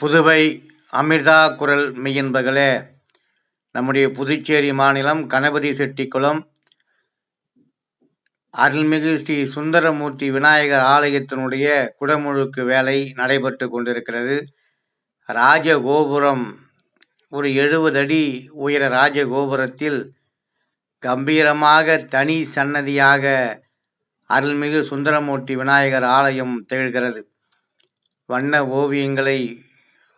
புதுவை அமிர்தா குரல் மெய்யன்பர்களே நம்முடைய புதுச்சேரி மாநிலம் கணபதி செட்டிக்குளம் அருள்மிகு ஸ்ரீ சுந்தரமூர்த்தி விநாயகர் ஆலயத்தினுடைய குடமுழுக்கு வேலை நடைபெற்று கொண்டிருக்கிறது. ராஜகோபுரம் ஒரு எழுபது அடி உயர ராஜகோபுரத்தில் கம்பீரமாக தனி சன்னதியாக அருள்மிகு சுந்தரமூர்த்தி விநாயகர் ஆலயம் திகழ்கிறது. வண்ண ஓவியங்களை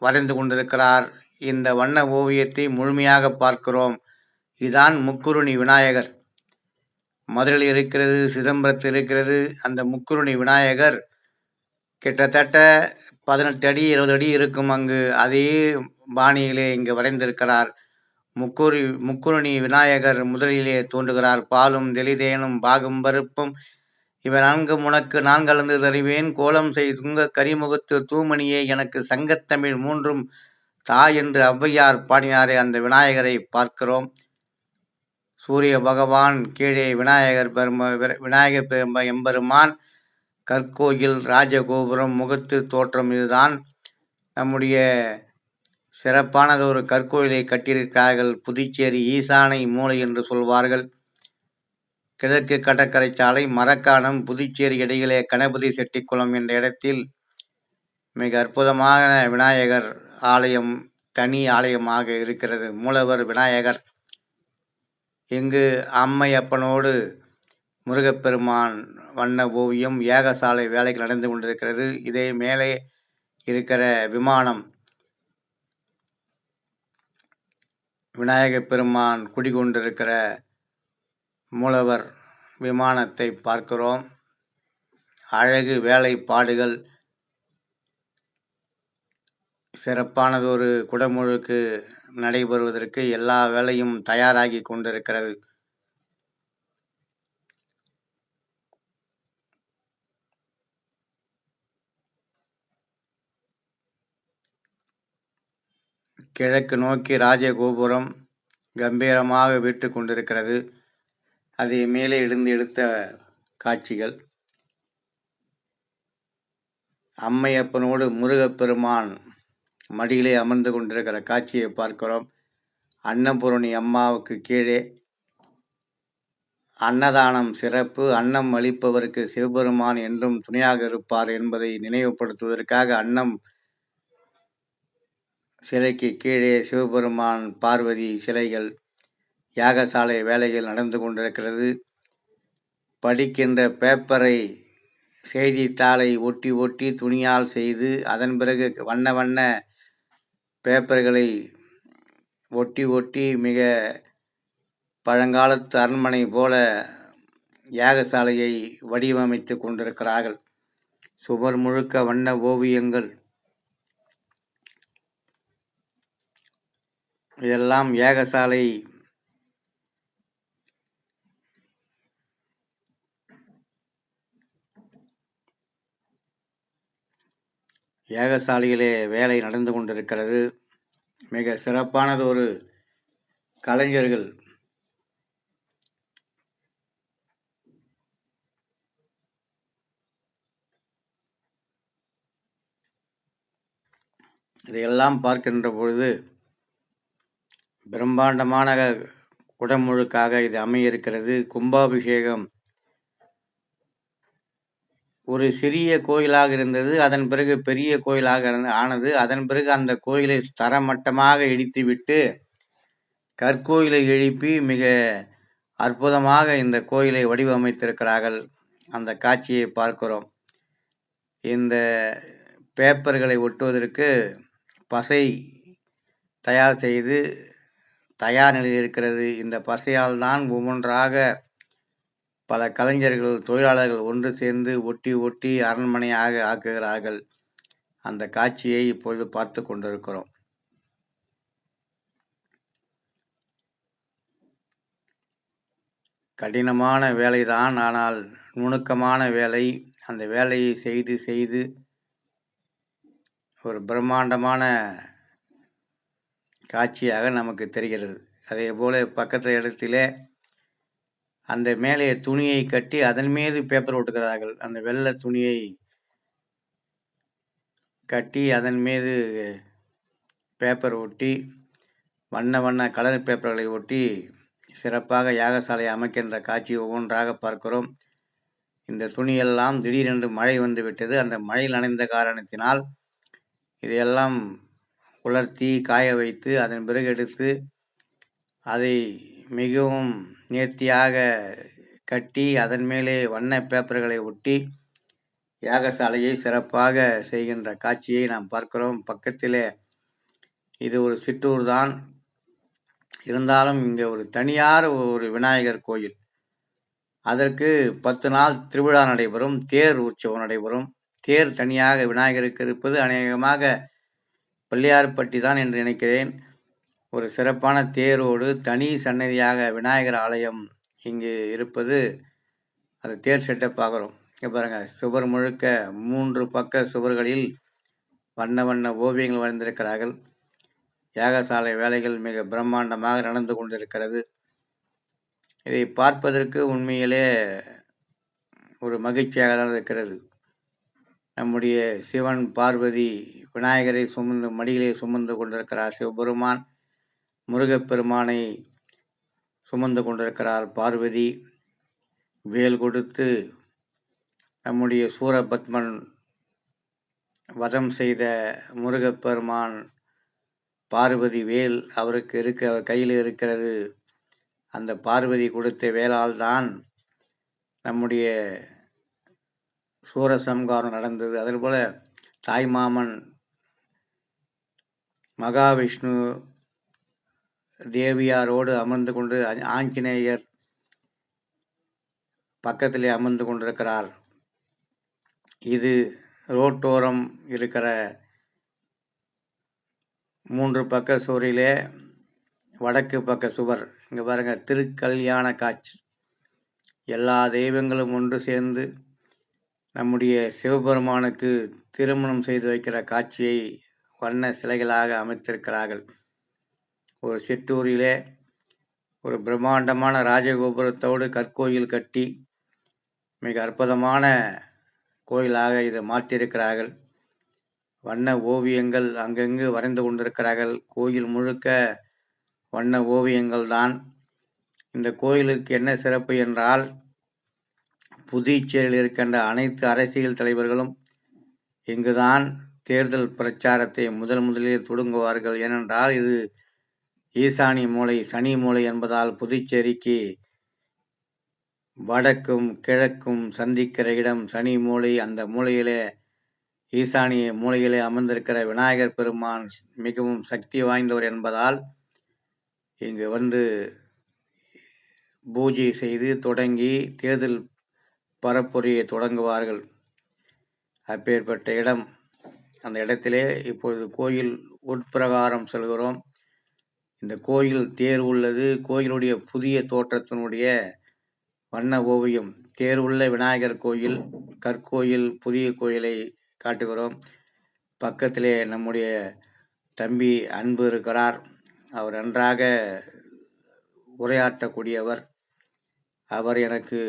வரைந்து கொண்டிருக்கிறார். இந்த வண்ண ஓவியத்தை முழுமையாக பார்க்கிறோம். இதுதான் முக்குருணி விநாயகர். மதுரையில் இருக்கிறது சிதம்பரத்தில் இருக்கிறது அந்த முக்குருணி விநாயகர். கிட்டத்தட்ட பதினெட்டு அடி இருபது அடி இருக்கும் அங்கு. அதே பாணியிலே இங்கு வரைந்திருக்கிறார். முக்குரு முக்குருணி விநாயகர் முதலிலே தோன்றுகிறார். பாலும் தெளிதேனும் பாகும் பருப்பும் இவன் நான்கு உனக்கு நான் கலந்து தருவேன் கோலம் செய் துங்க கரிமுகத்து தூமணியே எனக்கு சங்கத்தமிழ் மூன்றும் தா என்று ஔவையார் பாடினாரே அந்த விநாயகரை பார்க்கிறோம். சூரிய பகவான் கீழே விநாயகர் பெரும விநாயகர் பெரும எம்பெருமான் கற்கோயில் ராஜகோபுரம் முகத்து தோற்றம் இதுதான். நம்முடைய சிறப்பானது ஒரு கற்கோயிலை கட்டியிருக்கிறார்கள். புதுச்சேரி ஈசானை மூளை என்று சொல்வார்கள். கிழக்கு கடற்கரை சாலை மரக்காணம் புதுச்சேரி இடையிலே கணபதி செட்டிக்குளம் என்ற இடத்தில் மிக அற்புதமான விநாயகர் ஆலயம் தனி ஆலயமாக இருக்கிறது. மூலவர் விநாயகர். இங்கு அம்மையப்பனோடு முருகப்பெருமான் வண்ண ஓவியம் ஏகசாலை வேலைகள் நடந்து கொண்டிருக்கிறது. இதே மேலே இருக்கிற விமானம். விநாயகப் பெருமான் குடிகொண்டிருக்கிற மூலவர் விமானத்தை பார்க்கிறோம். அழகு வேலைப்பாடுகள் சிறப்பானதொரு குடமுழுக்கு நடைபெறுவதற்கு எல்லா வேலையும் தயாராகி கொண்டிருக்கிறது. கிழக்கு நோக்கி ராஜகோபுரம் கம்பீரமாக விட்டு கொண்டிருக்கிறது. அதை மேலே எழுந்து எடுத்த காட்சிகள். அம்மையப்பனோடு முருகப்பெருமான் மடியிலே அமர்ந்து கொண்டிருக்கிற காட்சியை பார்க்கிறோம். அன்னபூரணி அம்மாவுக்கு கீழே அன்னதானம் சிறப்பு அன்னம் அளிப்பவருக்கு சிவபெருமான் என்றும் துணையாக இருப்பார் என்பதை நினைவுபடுத்துவதற்காக அன்னம் சிலைக்கு கீழே சிவபெருமான் பார்வதி சிலைகள் யாகசாலை வேலைகள் நடந்து கொண்டிருக்கிறது. படிக்கின்ற பேப்பரை செய்தித்தாளை ஒட்டி ஒட்டி துணியால் செய்து அதன் பிறகு வண்ண வண்ண பேப்பர்களை ஒட்டி ஒட்டி மிக பழங்காலத்து அரண்மனை போல யாகசாலையை வடிவமைத்து கொண்டிருக்கிறார்கள். சுவர் முழுக்க வண்ண ஓவியங்கள். இதெல்லாம் யாகசாலை யாகசாலையிலே வேலை நடந்து கொண்டிருக்கிறது. மிக சிறப்பானது ஒரு கலைஞர்கள். இதையெல்லாம் பார்க்கின்ற பொழுது பிரம்மாண்டமான குடமுழுக்காக இது அமையிருக்கிறது. கும்பாபிஷேகம் ஒரு சிறிய கோயிலாக இருந்தது. அதன் பிறகு பெரிய கோயிலாக ஆனது. அதன் பிறகு அந்த கோயிலை தரமட்டமாக இடித்துவிட்டு கற்கோயிலை எழுப்பி மிக அற்புதமாக இந்த கோயிலை வடிவமைத்திருக்கிறார்கள். அந்த காட்சியை பார்க்கிறோம். இந்த பேப்பர்களை ஒட்டுவதற்கு பசை தயார் செய்து தயார் நிலையில் இருக்கிறது. இந்த பசையால் தான் ஒவ்வொன்றாக பல கலைஞர்கள் தொழிலாளர்கள் ஒன்று சேர்ந்து ஒட்டி ஒட்டி அரண்மனையாக ஆக்குகிறார்கள். அந்த காட்சியை இப்பொழுது பார்த்து கொண்டிருக்கிறோம். கடினமான வேலைதான் ஆனால் நுணுக்கமான வேலை. அந்த வேலையை செய்து செய்து ஒரு பிரம்மாண்டமான காட்சியாக நமக்கு தெரிகிறது. அதே போல் பக்கத்து இடத்திலே அந்த மேலே துணியை கட்டி அதன் மீது பேப்பர் ஒட்டுகிறார்கள். அந்த வெள்ளை துணியை கட்டி அதன் மீது பேப்பர் ஒட்டி வண்ண வண்ண கலர் பேப்பர்களை ஒட்டி சிறப்பாக யாகசாலையை அமைக்கின்ற காட்சி ஒவ்வொன்றாக பார்க்கிறோம். இந்த துணியெல்லாம் திடீரென்று மழை வந்து விட்டது. அந்த மழை நனைந்த காரணத்தினால் இதையெல்லாம் உலர்த்தி காய வைத்து அதன் பிறகு எடுத்து அதை மிகவும் நேர்த்தியாக கட்டி அதன் மேலே வண்ண பேப்பர்களை ஒட்டி யாகசாலையை சிறப்பாக செய்கின்ற காட்சியை நாம் பார்க்கிறோம். பக்கத்திலே இது ஒரு சிற்றூர் தான். இருந்தாலும் இங்கே ஒரு தனியார் ஒரு விநாயகர் கோயில். அதற்கு பத்து நாள் திருவிழா நடைபெறும் தேர் உற்சவம் நடைபெறும். தேர் தனியாக விநாயகருக்கு இருப்பது அநேகமாக பிள்ளையார்பட்டி தான் என்று நினைக்கிறேன். ஒரு சிறப்பான தேரோடு தனி சன்னதியாக விநாயகர் ஆலயம் இங்கு இருப்பது அது தேர் செட்டை பார்க்குறோம் இங்கே பாருங்கள் சுவர் முழுக்க மூன்று பக்க சுவர்களில் வண்ண வண்ண ஓவியங்கள் வரைந்திருக்கிறார்கள். யாகசாலை வேலைகள் மிக பிரம்மாண்டமாக நடந்து கொண்டிருக்கிறது. இதை பார்ப்பதற்கு உண்மையிலே ஒரு மகிழ்ச்சியாக தான் இருக்கிறது. நம்முடைய சிவன் பார்வதி விநாயகரை சுமந்து மடியிலே சுமந்து கொண்டிருக்கிறார் சிவபெருமான். முருகப்பெருமானை சுமந்து கொண்டிருக்கிறார் பார்வதி. வேல் கொடுத்து நம்முடைய சூரபத்மன் வதம் செய்த முருகப்பெருமான் பார்வதி வேல் அவருக்கு இருக்க அவர் கையில் இருக்கிறது. அந்த பார்வதி கொடுத்த வேலால் தான் நம்முடைய சூரசம்காரம் நடந்தது. அதுபோல தாய்மாமன் மகாவிஷ்ணு தேவியாரோடு அமர்ந்து கொண்டு ஆஞ்சநேயர் பக்கத்திலே அமர்ந்து கொண்டிருக்கிறார். இது ரோட்டோரம் இருக்கிற மூன்று பக்க சுவரிலே வடக்கு பக்க சுவர். இங்கே பாருங்கள் திருக்கல்யாண காட்சி. எல்லா தெய்வங்களும் ஒன்று சேர்ந்து நம்முடைய சிவபெருமானுக்கு திருமணம் செய்து வைக்கிற காட்சியை வண்ண சிலைகளாக அமைத்திருக்கிறார்கள். ஒரு சிற்றூரிலே ஒரு பிரம்மாண்டமான ராஜகோபுரத்தோடு கற்கோயில் கட்டி மிக அற்புதமான கோயிலாக இதை மாற்றியிருக்கிறார்கள். வண்ண ஓவியங்கள் அங்கங்கு வரைந்து கொண்டிருக்கிறார்கள். கோயில் முழுக்க வண்ண ஓவியங்கள் தான். இந்த கோயிலுக்கு என்ன சிறப்பு என்றால் புதுச்சேரியில் இருக்கின்ற அனைத்து அரசியல் தலைவர்களும் இங்குதான் தேர்தல் பிரச்சாரத்தை முதல் முதலில் தொடங்குவார்கள். ஏனென்றால் இது ஈசானி மூலை சனி மூலை என்பதால் புதுச்சேரிக்கு வடக்கும் கிழக்கும் சந்திக்கிற இடம் சனி மூலை அந்த மூலையிலே ஈசானிய மூலையிலே அமர்ந்திருக்கிற விநாயகர் பெருமான் மிகவும் சக்தி வாய்ந்தவர் என்பதால் இங்கு வந்து பூஜை செய்து தொடங்கி தேர்தல் பரப்புரையை தொடங்குவார்கள். அப்பேற்பட்ட இடம். அந்த இடத்திலே இப்பொழுது கோயில் உட்பிரகாரம் செல்கிறோம். இந்த கோயில் தேர் உள்ளது. கோயிலுடைய புதிய தோற்றத்தினுடைய வண்ண ஓவியம். தேர் உள்ள விநாயகர் கோயில் கற்கோயில் புதிய கோயிலை காட்டுகிறோம். பக்கத்திலே நம்முடைய தம்பி அன்பு இருக்கிறார். அவர் நன்றாக உரையாற்றக்கூடியவர். அவர் எனக்கு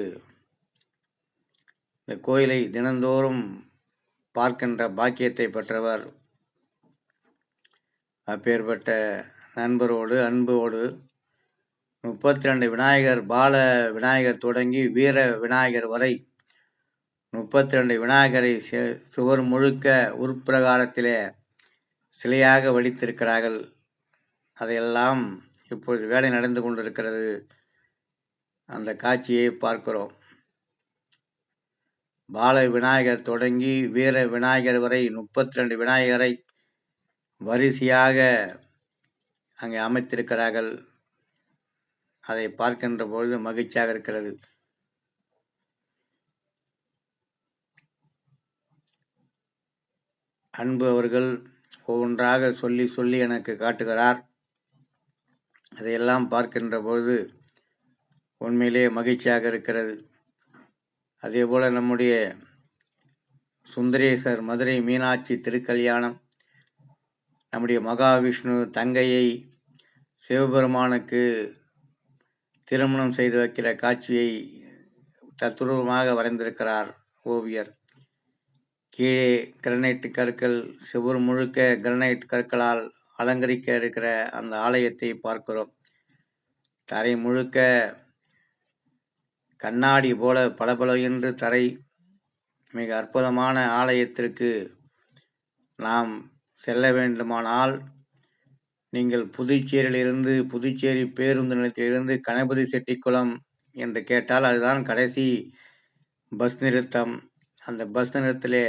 இந்த கோயிலை தினந்தோறும் பார்க்கின்ற பாக்கியத்தை பெற்றவர். அப்பேற்பட்ட நண்பரோடு அன்போடு முப்பத்தி ரெண்டு விநாயகர் பால விநாயகர் தொடங்கி வீர விநாயகர் வரை முப்பத்தி ரெண்டு விநாயகரை சுவர் முழுக்க உட்பிரகாரத்திலே சிலையாக வடித்திருக்கிறார்கள். அதையெல்லாம் இப்பொழுது வேலை நடந்து கொண்டிருக்கிறது. அந்த காட்சியை பார்க்கிறோம். பால விநாயகர் தொடங்கி வீர விநாயகர் வரை முப்பத்தி ரெண்டு விநாயகரை வரிசையாக அங்கே அமைத்திருக்கிறார்கள். அதை பார்க்கின்ற பொழுது மகிழ்ச்சியாக இருக்கிறது. அன்பு அவர்கள் ஒவ்வொன்றாக சொல்லி சொல்லி எனக்கு காட்டுகிறார். அதையெல்லாம் பார்க்கின்ற பொழுது உண்மையிலே மகிழ்ச்சியாக இருக்கிறது. அதே போல் நம்முடைய சுந்தரேசர் மதுரை மீனாட்சி திருக்கல்யாணம் நம்முடைய மகாவிஷ்ணு தங்கையை சிவபெருமானுக்கு திருமணம் செய்து வைக்கிற காட்சியை தத்ரூபமாக வரைந்திருக்கிறார் ஓவியர். கீழே கிரனைட் கற்கள் சிவர் முழுக்க கிரனைட் கற்களால் அலங்கரிக்க இருக்கிற அந்த ஆலயத்தை பார்க்கிறோம். தரை முழுக்க கண்ணாடி போல பளபள என்று தரை மிக அற்புதமான ஆலயத்திற்கு நாம் செல்ல வேண்டுமானால் நீங்கள் புதுச்சேரியிலிருந்து புதுச்சேரி பேருந்து நிலையத்திலிருந்து கணபதி செட்டிக்குளம் என்று கேட்டால் அதுதான் கடைசி பஸ் நிறுத்தம். அந்த பஸ் நிறுத்தத்திலே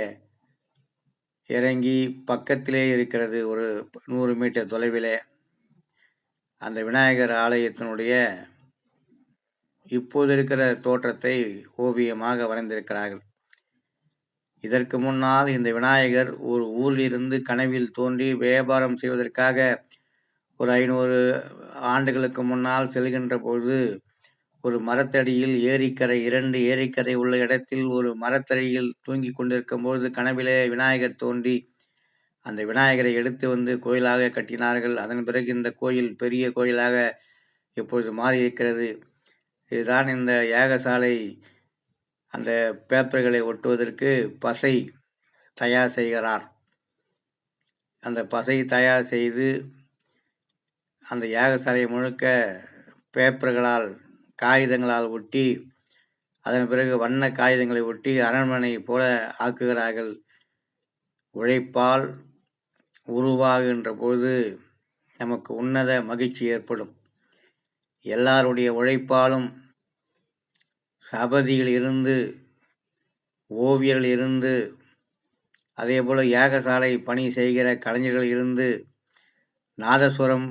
இறங்கி பக்கத்திலே இருக்கிறது ஒரு நூறு மீட்டர் தொலைவிலே. அந்த விநாயகர் ஆலயத்தினுடைய இப்போது இருக்கிற தோற்றத்தை ஓவியமாக வரைந்திருக்கிறார்கள். இதற்கு முன்னால் இந்த விநாயகர் ஒரு ஊரிலிருந்து கனவில் தோன்றி வியாபாரம் செய்வதற்காக ஒரு ஐநூறு ஆண்டுகளுக்கு முன்னால் செல்கின்ற பொழுது ஒரு மரத்தடியில் ஏரிக்கரை இரண்டு ஏரிக்கரை உள்ள இடத்தில் ஒரு மரத்தடியில் தூங்கி கொண்டிருக்கும் பொழுது கனவிலே விநாயகர் தோன்றி அந்த விநாயகரை எடுத்து வந்து கோயிலாக கட்டினார்கள். அதன் பிறகு இந்த கோயில் பெரிய கோயிலாக இப்பொழுது மாறியிருக்கிறது. இதுதான் இந்த யாகசாலை அந்த பேப்பர்களை ஒட்டுவதற்கு பசை தயார் செய்கிறார். அந்த பசை தயார் செய்து அந்த யாகசாலையை முழுக்க பேப்பர்களால் காகிதங்களால் ஒட்டி அதன் பிறகு வண்ண காகிதங்களை ஒட்டி அரண்மனை போல ஆக்குகிறார்கள். உழைப்பால் உருவாகின்ற பொழுது நமக்கு உன்னத மகிழ்ச்சி ஏற்படும். எல்லாருடைய உழைப்பாலும் சபதியில் இருந்து ஓவியர்கள் இருந்து அதே போல் யாகசாலை பணி செய்கிற கலைஞர்கள் இருந்து நாதஸ்வரம்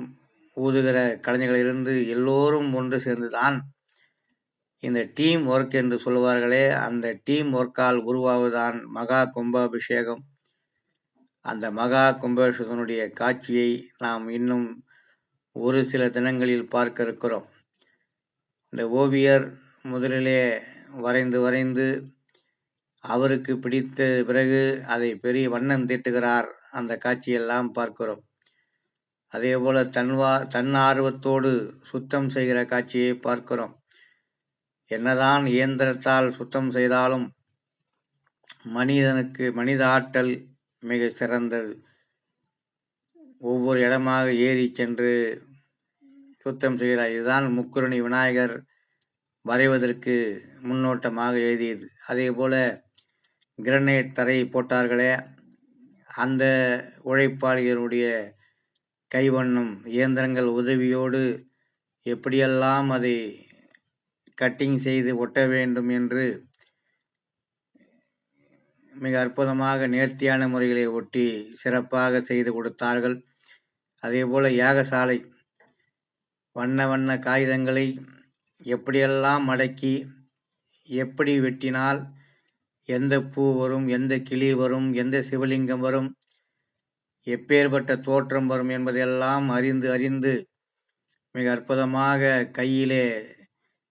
ஊதுகிற கலைஞர்களிலிருந்து எல்லோரும் ஒன்று சேர்ந்துதான் இந்த டீம் ஒர்க் என்று சொல்லுவார்களே. அந்த டீம் ஒர்க்கால் உருவாவதுதான் மகா கும்பாபிஷேகம். அந்த மகா கும்பாபிஷேகனுடைய காட்சியை நாம் இன்னும் ஒரு சில தினங்களில் பார்க்க இருக்கிறோம் இந்த ஓவியர் முதலிலே வரைந்து வரைந்து அவருக்கு பிடித்த பிறகு அதை பெரிய வண்ணம் தீட்டுகிறார். அந்த காட்சியெல்லாம் பார்க்கிறோம். அதே போல தன்வா தன் ஆர்வத்தோடு சுத்தம் செய்கிற காட்சியை பார்க்கிறோம். என்னதான் இயந்திரத்தால் சுத்தம் செய்தாலும் மனிதனுக்கு மனித ஆற்றல் மிக சிறந்தது. ஒவ்வொரு இடமாக ஏறி சென்று சுத்தம் செய்கிறார். இதுதான் முக்குருணி விநாயகர் வரைவதற்கு முன்னோட்டமாக எழுதியது. அதே போல கிரனைட் தரை போட்டார்களே அந்த உழைப்பாளிகளுடைய கைவண்ணம் இயந்திரங்கள் உதவியோடு எப்படியெல்லாம் அதை கட்டிங் செய்து ஒட்ட வேண்டும் என்று மிக அற்புதமாக நேர்த்தியான முறைகளை ஒட்டி சிறப்பாக செய்து கொடுத்தார்கள். அதேபோல் யாகசாலை வண்ண வண்ண காகிதங்களை எப்படியெல்லாம் மடக்கி எப்படி வெட்டினால் எந்த பூ வரும் எந்த கிளி வரும் எந்த சிவலிங்கம் வரும் எப்பேற்பட்ட தோற்றம் வரும் என்பதையெல்லாம் அறிந்து அறிந்து மிக அற்புதமாக கையிலே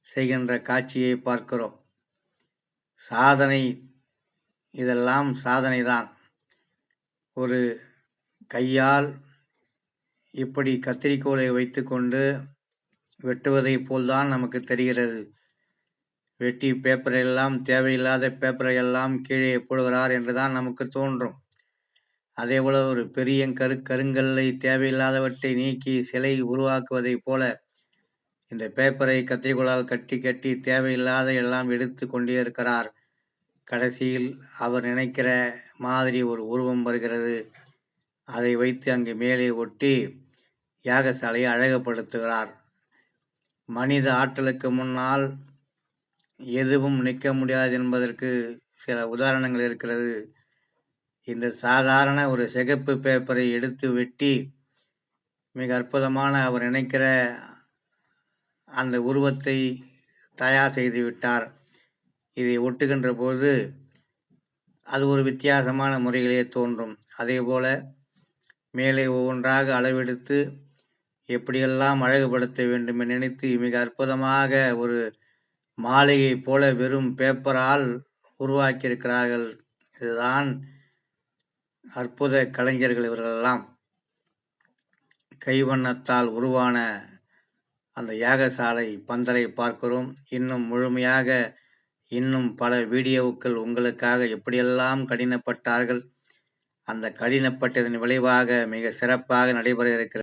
செய்கின்ற காட்சியை பார்க்கிறோம். சாதனை இதெல்லாம் சாதனை தான் ஒரு கையால் இப்படி கத்திரிக்கோலை வைத்துக்கொண்டு வெட்டுவதை போல்தான் நமக்கு தெரிகிறது. வெட்டி பேப்பரை எல்லாம் தேவையில்லாத பேப்பரை எல்லாம் கீழே போடுகிறார் என்றுதான் நமக்கு தோன்றும். அதேபோல ஒரு பெரிய கரு கருங்கல்லை தேவையில்லாதவற்றை நீக்கி சிலை உருவாக்குவதைப் போல இந்த பேப்பரை கத்திரிக்கோளால் கட்டி கட்டி தேவையில்லாத எல்லாம் எடுத்து கொண்டே இருக்கிறார் கடைசியில் அவர் நினைக்கிற மாதிரி ஒரு உருவம் வருகிறது. அதை வைத்து அங்கு மேலே ஒட்டி யாகசாலையை அழகுபடுத்துகிறார். மனித ஆற்றலுக்கு முன்னால் எதுவும் நிற்க முடியாது என்பதற்கு சில உதாரணங்கள் இருக்கிறது. இந்த சாதாரண ஒரு சிகப்பு பேப்பரை எடுத்து வெட்டி மிக அற்புதமான அவர் நினைக்கிற அந்த உருவத்தை தயார் செய்து விட்டார். இதை ஒட்டுகின்ற போது அது ஒரு வித்தியாசமான முறைகளே தோன்றும். அதே போல மேலே ஒவ்வொன்றாக அளவெடுத்து எப்படியெல்லாம் அழகுபடுத்த வேண்டும் என நினைத்து மிக அற்புதமாக ஒரு மாளிகை போல வெறும் பேப்பரால் உருவாக்கியிருக்கிறார்கள். இதுதான் அற்புத கலைஞர்கள் இவர்களெல்லாம் கைவண்ணத்தால் உருவான அந்த யாகசாலை பந்தலை பார்க்கிறோம். இன்னும் முழுமையாக இன்னும் பல வீடியோக்கள் உங்களுக்காக எப்படியெல்லாம் கடினப்பட்டார்கள் அந்த கடினப்பட்டதன் விளைவாக மிக சிறப்பாக நடைபெற இருக்கிறது.